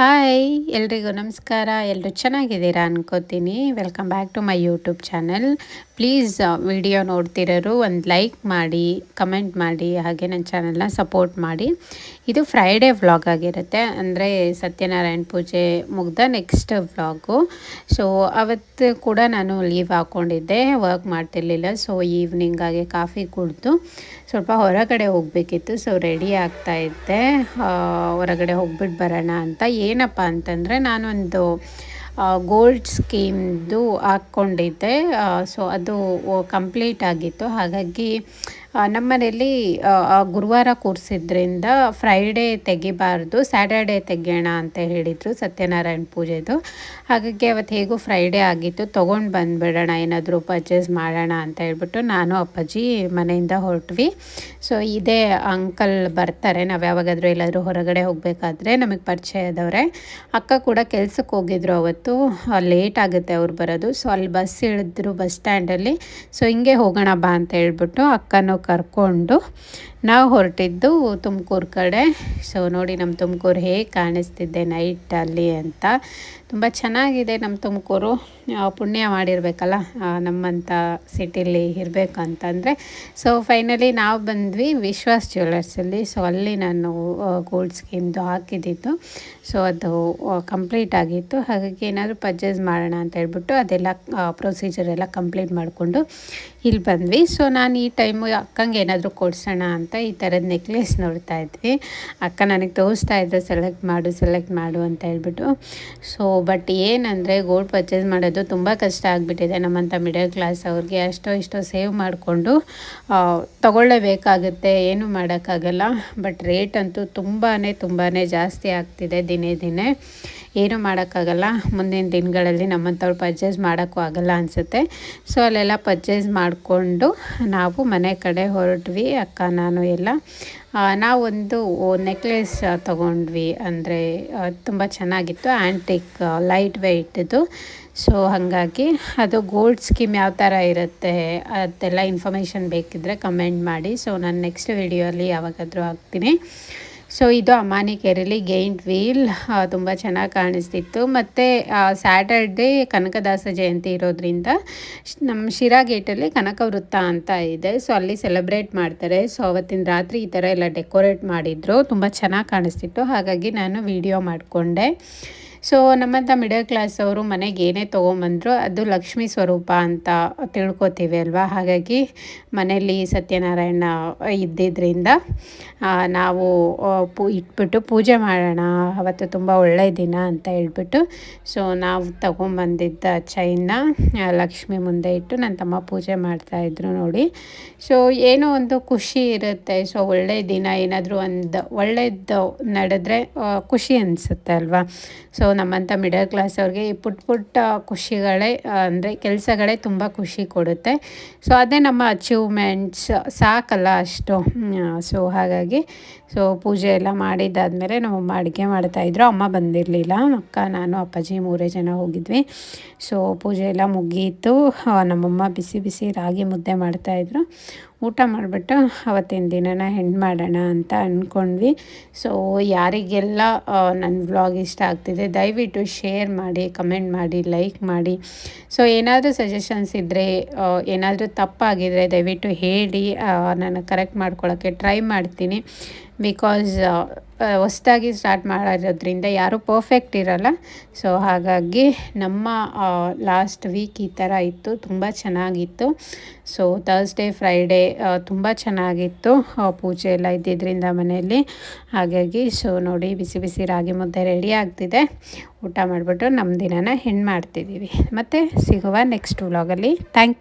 Hi, ಎಲ್ರಿಗೂ ನಮಸ್ಕಾರ. ಎಲ್ಲರೂ ಚೆನ್ನಾಗಿದ್ದೀರಾ ಅನ್ಕೋತೀನಿ. Welcome back to my YouTube channel please video ನೋಡ್ತಿರೋರು ಒಂದು ಲೈಕ್ ಮಾಡಿ ಕಮೆಂಟ್ ಮಾಡಿ, ಹಾಗೆ ನನ್ನ ಚಾನಲ್ನ ಸಪೋರ್ಟ್ ಮಾಡಿ. ಇದು ಫ್ರೈಡೇ ವ್ಲಾಗ್ ಆಗಿರುತ್ತೆ. ಅಂದರೆ ಸತ್ಯನಾರಾಯಣ ಪೂಜೆ ಮುಗ್ದ ನೆಕ್ಸ್ಟ್ ವ್ಲಾಗು ಸೊ ಅವತ್ತು ಕೂಡ ನಾನು ಲೀವ್ ಹಾಕ್ಕೊಂಡಿದ್ದೆ ವರ್ಕ್ ಮಾಡ್ತಿರ್ಲಿಲ್ಲ. ಸೊ ಈವ್ನಿಂಗ್ ಆಗಿ ಕಾಫಿ ಕುಡಿದು ಸ್ವಲ್ಪ ಹೊರಗಡೆ ಹೋಗಬೇಕಿತ್ತು. ಸೊ ರೆಡಿ ಆಗ್ತಾ ಇದ್ದೆ. ಹೊರಗಡೆ ಹೋಗ್ಬಿಟ್ಟು ಬರೋಣ ಅಂತ. ಏನಪ್ಪ ಅಂತಂದರೆ ನಾನೊಂದು ಗೋಲ್ಡ್ ಸ್ಕೀಮ್ದು ಹಾಕ್ಕೊಂಡಿದ್ದೆ. ಸೊ ಅದು ಕಂಪ್ಲೀಟ್ ಆಗಿತ್ತು. ಹಾಗಾಗಿ ನಮ್ಮ ಮನೆಯಲ್ಲಿ ಗುರುವಾರ ಕೂರಿಸಿದ್ರಿಂದ ಫ್ರೈಡೇ ತೆಗಿಬಾರ್ದು ಸ್ಯಾಟರ್ಡೇ ತೆಗಿಯೋಣ ಅಂತ ಹೇಳಿದರು ಸತ್ಯನಾರಾಯಣ ಪೂಜೆದು. ಹಾಗಾಗಿ ಅವತ್ತು ಹೇಗೂ ಫ್ರೈಡೇ ಆಗಿತ್ತು, ತೊಗೊಂಡು ಬಂದುಬಿಡೋಣ, ಏನಾದರೂ ಪರ್ಚೇಸ್ ಮಾಡೋಣ ಅಂತ ಹೇಳ್ಬಿಟ್ಟು ನಾನು ಅಪ್ಪಾಜಿ ಮನೆಯಿಂದ ಹೊರಟ್ವಿ. ಸೊ ಇದೇ ಅಂಕಲ್ ಬರ್ತಾರೆ, ನಾವು ಯಾವಾಗಾದರೂ ಎಲ್ಲಾದರೂ ಹೊರಗಡೆ ಹೋಗಬೇಕಾದ್ರೆ ನಮಗೆ ಪರಿಚಯದವರೇ ಅಕ್ಕ ಕೂಡ ಕೆಲ್ಸಕ್ಕೆ ಹೋಗಿದ್ರು ಅವತ್ತು ಲೇಟ್ ಆಗುತ್ತೆ ಅವ್ರು ಬರೋದು. ಸೊ ಅಲ್ಲಿ ಬಸ್ ಇಳಿದ್ರು ಬಸ್ ಸ್ಟ್ಯಾಂಡಲ್ಲಿ ಸೊ ಹಿಂಗೆ ಹೋಗೋಣ ಬಾ ಅಂತ ಹೇಳ್ಬಿಟ್ಟು ಅಕ್ಕನೂ ಕರ್ಕೊಂಡು ನಾವು ಹೊರಟಿದ್ದು ತುಮಕೂರು ಕಡೆ. ಸೊ ನೋಡಿ ನಮ್ಮ ತುಮಕೂರು ಹೇಗೆ ಕಾಣಿಸ್ತಿದ್ದೆ ನೈಟಲ್ಲಿ ಅಂತ. ತುಂಬ ಚೆನ್ನಾಗಿದೆ ನಮ್ಮ ತುಮಕೂರು. ಪುಣ್ಯ ಮಾಡಿರಬೇಕಲ್ಲ ನಮ್ಮಂಥ ಸಿಟಿಲಿ ಇರಬೇಕು ಅಂತಂದರೆ ಸೊ ಫೈನಲಿ ನಾವು ಬಂದ್ವಿ ವಿಶ್ವಾಸ್ ಜ್ಯುವೆಲರ್ಸಲ್ಲಿ ಸೊ ಅಲ್ಲಿ ನಾನು ಗೋಲ್ಡ್ ಸ್ಕೀಮ್ದು ಹಾಕಿದ್ದಿದ್ದು ಸೊ ಅದು ಕಂಪ್ಲೀಟ್ ಆಗಿತ್ತು. ಹಾಗಾಗಿ ಏನಾದರೂ ಪರ್ಚೇಸ್ ಮಾಡೋಣ ಅಂತ ಹೇಳ್ಬಿಟ್ಟು ಅದೆಲ್ಲ ಪ್ರೊಸೀಜರ್ ಎಲ್ಲ ಕಂಪ್ಲೀಟ್ ಮಾಡಿಕೊಂಡು ಇಲ್ಲಿ ಬಂದ್ವಿ. ಸೊ ನಾನು ಈ ಟೈಮು ಅಕ್ಕಂಗೆ ಏನಾದರೂ ಕೊಡ್ಸೋಣ ಅಂತ ಈ ಥರದ ನೆಕ್ಲೆಸ್ ನೋಡ್ತಾ ಇದ್ವಿ. ಅಕ್ಕ ನನಗೆ ತೋರಿಸ್ತಾ ಇದ್ದರು ಸೆಲೆಕ್ಟ್ ಮಾಡು ಸೆಲೆಕ್ಟ್ ಮಾಡು ಅಂತ ಹೇಳ್ಬಿಟ್ಟು. ಸೊ ಬಟ್ ಏನಂದರೆ ಗೋಲ್ಡ್ ಪರ್ಚೇಸ್ ಮಾಡೋದು ತುಂಬ ಕಷ್ಟ ಆಗಿಬಿಟ್ಟಿದೆ. ನಮ್ಮಂಥ ಮಿಡಲ್ ಕ್ಲಾಸ್ ಅವ್ರಿಗೆ ಅಷ್ಟೋ ಇಷ್ಟೋ ಸೇವ್ ಮಾಡಿಕೊಂಡು ತಗೊಳ್ಳೇಬೇಕಾಗುತ್ತೆ. ಏನು ಮಾಡೋಕ್ಕಾಗಲ್ಲ. ಬಟ್ ರೇಟ್ ಅಂತೂ ತುಂಬಾ ತುಂಬಾ ಜಾಸ್ತಿ ಆಗ್ತಿದೆ ದಿನೇ ದಿನೇ. ಏನೂ ಮಾಡೋಕ್ಕಾಗಲ್ಲ. ಮುಂದಿನ ದಿನಗಳಲ್ಲಿ ನಮ್ಮಂಥವ್ರು ಪರ್ಚೇಸ್ ಮಾಡೋಕ್ಕೂ ಆಗಲ್ಲ ಅನಿಸುತ್ತೆ. ಸೊ ಅಲ್ಲೆಲ್ಲ ಪರ್ಚೇಸ್ ಮಾಡಿಕೊಂಡು ನಾವು ಮನೆ ಕಡೆ ಹೊರಟ್ವಿ, ಅಕ್ಕ, ನಾನು ಎಲ್ಲ. ನಾವೊಂದು ನೆಕ್ಲೆಸ್ ತೊಗೊಂಡ್ವಿ. ಅಂದರೆ ತುಂಬ ಚೆನ್ನಾಗಿತ್ತು. ಆ್ಯಂಟಿಕ್ ಲೈಟ್ ವೆಯ್ಟದು ಸೊ ಹಾಗಾಗಿ ಅದು ಗೋಲ್ಡ್ ಸ್ಕೀಮ್ ಯಾವ ಥರ ಇರುತ್ತೆ ಅದೆಲ್ಲ ಇನ್ಫಾರ್ಮೇಷನ್ ಬೇಕಿದ್ದರೆ ಕಮೆಂಟ್ ಮಾಡಿ. ಸೊ ನಾನು ನೆಕ್ಸ್ಟ್ ವಿಡಿಯೋಲಿ ಯಾವಾಗಾದರೂ ಹಾಕ್ತೀನಿ. ಸೊ ಇದು ಅಮಾನಿ ಕೆರೆಲಿ ಗೇಂಟ್ ವೀಲ್ ತುಂಬ ಚೆನ್ನಾಗಿ ಕಾಣಿಸ್ತಿತ್ತು. ಮತ್ತು ಸ್ಯಾಟರ್ಡೇ ಕನಕದಾಸ ಜಯಂತಿ ಇರೋದ್ರಿಂದ ನಮ್ಮ ಶಿರಾ ಗೇಟಲ್ಲಿ ಕನಕ ವೃತ್ತ ಅಂತ ಇದೆ. ಸೊ ಅಲ್ಲಿ ಸೆಲೆಬ್ರೇಟ್ ಮಾಡ್ತಾರೆ. ಸೊ ಅವತ್ತಿನ ರಾತ್ರಿ ಈ ಥರ ಎಲ್ಲ ಡೆಕೋರೇಟ್ ಮಾಡಿದರು. ತುಂಬ ಚೆನ್ನಾಗಿ ಕಾಣಿಸ್ತಿತ್ತು. ಹಾಗಾಗಿ ನಾನು ವಿಡಿಯೋ ಮಾಡಿಕೊಂಡೆ. ಸೊ ನಮ್ಮಂಥ ಮಿಡಲ್ ಕ್ಲಾಸ್ ಅವರು ಮನೆಗೆ ಏನೇ ತೊಗೊಂಬಂದ್ರು ಅದು ಲಕ್ಷ್ಮಿ ಸ್ವರೂಪ ಅಂತ ತಿಳ್ಕೊತೀವಿ ಅಲ್ವಾ? ಹಾಗಾಗಿ ಮನೆಯಲ್ಲಿ ಸತ್ಯನಾರಾಯಣ ಇದ್ದಿದ್ದರಿಂದ ನಾವು ಪೂ, ಇಟ್ಬಿಟ್ಟು ಪೂಜೆ ಮಾಡೋಣ, ಅವತ್ತು ತುಂಬ ಒಳ್ಳೆಯ ದಿನ ಅಂತ ಹೇಳ್ಬಿಟ್ಟು ಸೊ ನಾವು ತಗೊಂಬಂದಿದ್ದ ಚೈನ ಲಕ್ಷ್ಮಿ ಮುಂದೆ ಇಟ್ಟು ನನ್ನ ತಮ್ಮ ಪೂಜೆ ಮಾಡ್ತಾಯಿದ್ರು ನೋಡಿ. ಸೊ ಏನೋ ಒಂದು ಖುಷಿ ಇರುತ್ತೆ. ಸೊ ಒಳ್ಳೆಯ ದಿನ ಏನಾದರೂ ಒಂದು ಒಳ್ಳೆಯದು ನಡೆದ್ರೆ ಖುಷಿ ಅನಿಸುತ್ತೆ ಅಲ್ವಾ? ಸೊ ನಮ್ಮಂಥ ಮಿಡಲ್ ಕ್ಲಾಸ್ ಅವ್ರಿಗೆ ಈ ಪುಟ್ಟ ಪುಟ್ಟ ಖುಷಿಗಳೇ ಅಂದರೆ ಕೆಲಸಗಳೇ ತುಂಬ ಖುಷಿ ಕೊಡುತ್ತೆ. ಸೊ ಅದೇ ನಮ್ಮ ಅಚೀವ್ಮೆಂಟ್ಸ್ ಸಾಕಲ್ಲ ಅಷ್ಟು. ಸೊ ಹಾಗಾಗಿ ಸೊ ಪೂಜೆ ಎಲ್ಲ ಮಾಡಿದ್ದಾದಮೇಲೆ ನಮ್ಮಮ್ಮ ಅಡುಗೆ ಮಾಡ್ತಾಯಿದ್ರು ಅಮ್ಮ ಬಂದಿರಲಿಲ್ಲ. ಅಕ್ಕ, ನಾನು, ಅಪ್ಪಾಜಿ ಮೂರೇ ಜನ ಹೋಗಿದ್ವಿ. ಸೊ ಪೂಜೆ ಎಲ್ಲ ಮುಗೀತು. ನಮ್ಮಮ್ಮ ಬಿಸಿ ಬಿಸಿ ರಾಗಿ ಮುದ್ದೆ ಮಾಡ್ತಾಯಿದ್ರು ಊಟ ಮಾಡಿಬಿಟ್ಟು ಅವತ್ತಿನ ದಿನನ ಹೆಂಡ್ ಮಾಡೋಣ ಅಂತ ಅಂದ್ಕೊಂಡ್ವಿ ಸೊ ಯಾರಿಗೆಲ್ಲ ನನ್ನ ವ್ಲಾಗ್ ಇಷ್ಟ ಆಗ್ತಿದೆ, ದಯವಿಟ್ಟು ಶೇರ್ ಮಾಡಿ ಕಮೆಂಟ್ ಮಾಡಿ ಲೈಕ್ ಮಾಡಿ. ಸೊ ಏನಾದರೂ ಸಜೆಷನ್ಸ್ ಇದ್ದರೆ ಏನಾದರೂ ತಪ್ಪಾಗಿದ್ದರೆ ದಯವಿಟ್ಟು ಹೇಳಿ ನಾನು ಕರೆಕ್ಟ್ ಮಾಡ್ಕೊಳ್ಳೋಕ್ಕೆ ಟ್ರೈ ಮಾಡ್ತೀನಿ. ಬಿಕಾಸ್ ಹೊಸ್ದಾಗಿ ಸ್ಟಾರ್ಟ್ ಮಾಡಿರೋದ್ರಿಂದ ಯಾರೂ ಪರ್ಫೆಕ್ಟ್ ಇರಲ್ಲ. ಸೊ ಹಾಗಾಗಿ ನಮ್ಮ ಲಾಸ್ಟ್ ವೀಕ್ ಈ ಥರ ಇತ್ತು. ತುಂಬ ಚೆನ್ನಾಗಿತ್ತು. ಸೊ ತರ್ಸ್ಡೇ ಫ್ರೈಡೇ ತುಂಬ ಚೆನ್ನಾಗಿತ್ತು ಪೂಜೆ ಎಲ್ಲ ಇದ್ದಿದ್ದರಿಂದ ಮನೆಯಲ್ಲಿ. ಹಾಗಾಗಿ ಸೊ ನೋಡಿ, ಬಿಸಿ ಬಿಸಿ ರಾಗಿ ಮುದ್ದೆ ರೆಡಿ ಆಗ್ತಿದೆ. ಊಟ ಮಾಡಿಬಿಟ್ಟು ನಮ್ಮ ದಿನನ ಹೆಣ್ಣು ಮಾಡ್ತಿದ್ದೀವಿ. ಮತ್ತು ಸಿಗುವ ನೆಕ್ಸ್ಟ್ ವ್ಲಾಗಲ್ಲಿ ಥ್ಯಾಂಕ್ ಯು